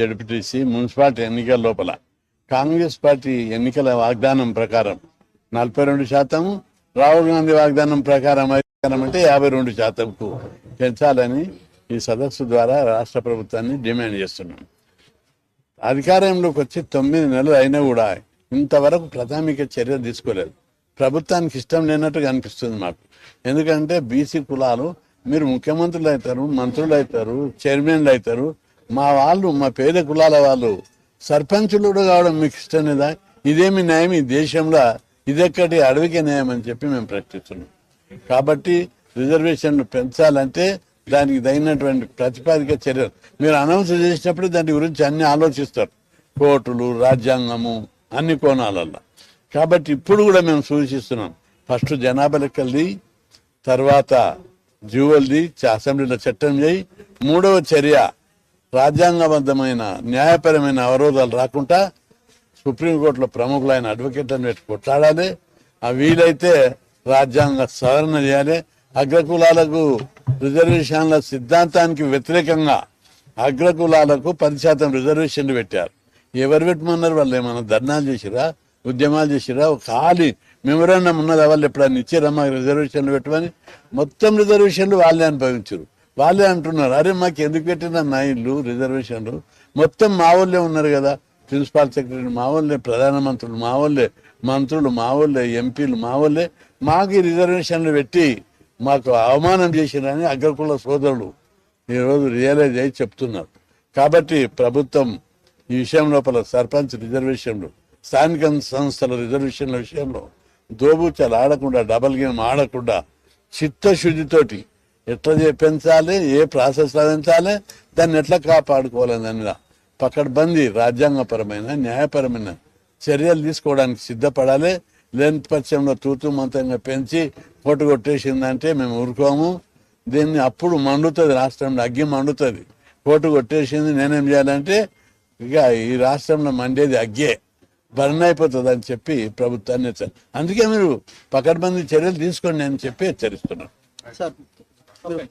ZPTC municipality ఎన్నికల లోపల. Congress party ఎన్నికల వాగ్దానం ప్రకారం నలభై రెండు శాతం రాహుల్ గాంధీ వాగ్దానం ప్రకారం అంటే యాభై రెండు శాతంకు పెంచాలని ఈ సదస్సు ద్వారా రాష్ట్ర ప్రభుత్వాన్ని డిమాండ్ చేస్తున్నాం. అధికారంలోకి వచ్చి తొమ్మిది నెలలు అయినా కూడా ఇంతవరకు ప్రాథమిక చర్య తీసుకోలేదు. ప్రభుత్వానికి ఇష్టం లేనట్టుగా అనిపిస్తుంది మాకు. ఎందుకంటే బీసీ కులాలు మీరు ముఖ్యమంత్రులు అవుతారు మంత్రులు అవుతారు చైర్మన్లు అవుతారు మా వాళ్ళు మా పేద కులాల వాళ్ళు సర్పంచులు కూడా కావడం మీకు ఇష్టం లేదా ఇదేమి న్యాయం ఈ దేశంలో ఇదెక్కటి అడవికి న్యాయం అని చెప్పి మేము ప్రశ్నిస్తున్నాం కాబట్టి రిజర్వేషన్లు పెంచాలంటే దానికి తగినటువంటి ప్రతిపాదిక చర్యలు. మీరు అనౌన్స్ చేసినప్పుడు దాని గురించి అన్ని ఆలోచిస్తారు. కోర్టులు రాజ్యాంగము అన్ని కోణాలల్లో. కాబట్టి ఇప్పుడు కూడా మేము సూచిస్తున్నాం. ఫస్ట్ జనాభా లెక్కలది తర్వాత జూవల్ది అసెంబ్లీలో చట్టం చేయి. మూడవ చర్య రాజ్యాంగబద్ధమైన న్యాయపరమైన అవరోధాలు రాకుండా సుప్రీంకోర్టులో ప్రముఖులైన అడ్వకేట్లను పెట్టి కొట్లాడాలి. ఆ వీలైతే రాజ్యాంగ సవరణ చేయాలి. అగ్రకులాలకు రిజర్వేషన్ల సిద్ధాంతానికి వ్యతిరేకంగా అగ్రకులాలకు పది శాతం రిజర్వేషన్లు పెట్టారు. ఎవరు పెట్టమన్నారు? వాళ్ళు ఏమన్నా ధర్నాలు చేసిరా? ఉద్యమాలు చేసిరా? ఒక ఖాళీ మెమొరాండం ఉన్నది. వాళ్ళు ఎప్పుడైనా ఇచ్చారా మాకు రిజర్వేషన్లు పెట్టమని? మొత్తం రిజర్వేషన్లు వాళ్ళే అనుభవించారు. వాళ్ళే అంటున్నారు అరే మాకు ఎందుకు పెట్టిన నా ఇల్లు రిజర్వేషన్లు? మొత్తం మా వాళ్ళే ఉన్నారు కదా ప్రిన్సిపాల్ సెక్రటరీ మా వాళ్ళే ప్రధానమంత్రులు మా వాళ్ళే మంత్రులు మా వాళ్ళే ఎంపీలు మా వాళ్ళే మాకు రిజర్వేషన్లు పెట్టి మాకు అవమానం చేసిరని అగ్రకుల సోదరులు ఈరోజు రియలైజ్ అయి చెప్తున్నారు. కాబట్టి ప్రభుత్వం ఈ విషయం లోపల సర్పంచ్ రిజర్వేషన్లు స్థానిక సంస్థల రిజర్వేషన్ల విషయంలో దోబూచాలు ఆడకుండా డబల్ గేమ్ ఆడకుండా చిత్తశుద్ధితోటి ఎట్లా పెంచాలి ఏ ప్రాసెస్ పెంచాలి దాన్ని ఎట్లా కాపాడుకోవాలని దాని పకడ్బందీ రాజ్యాంగపరమైన న్యాయపరమైన చర్యలు తీసుకోవడానికి సిద్ధపడాలి. లేని పక్షంలో తూతు మంతంగా పెంచి పొట్టు కొట్టేసిందంటే మేము ఊరుకోము. దీన్ని అప్పుడు మండుతుంది రాష్ట్రంలో అగ్గి మండుతుంది. కోటు కొట్టేసింది నేనేం చేయాలంటే ఇక ఈ రాష్ట్రంలో మండేది అగ్గే బర్న్ అయిపోతుంది అని చెప్పి ప్రభుత్వాన్ని అందుకే మీరు పకడ్బందీ చర్యలు తీసుకోండి అని చెప్పి హెచ్చరిస్తున్నాను Okay.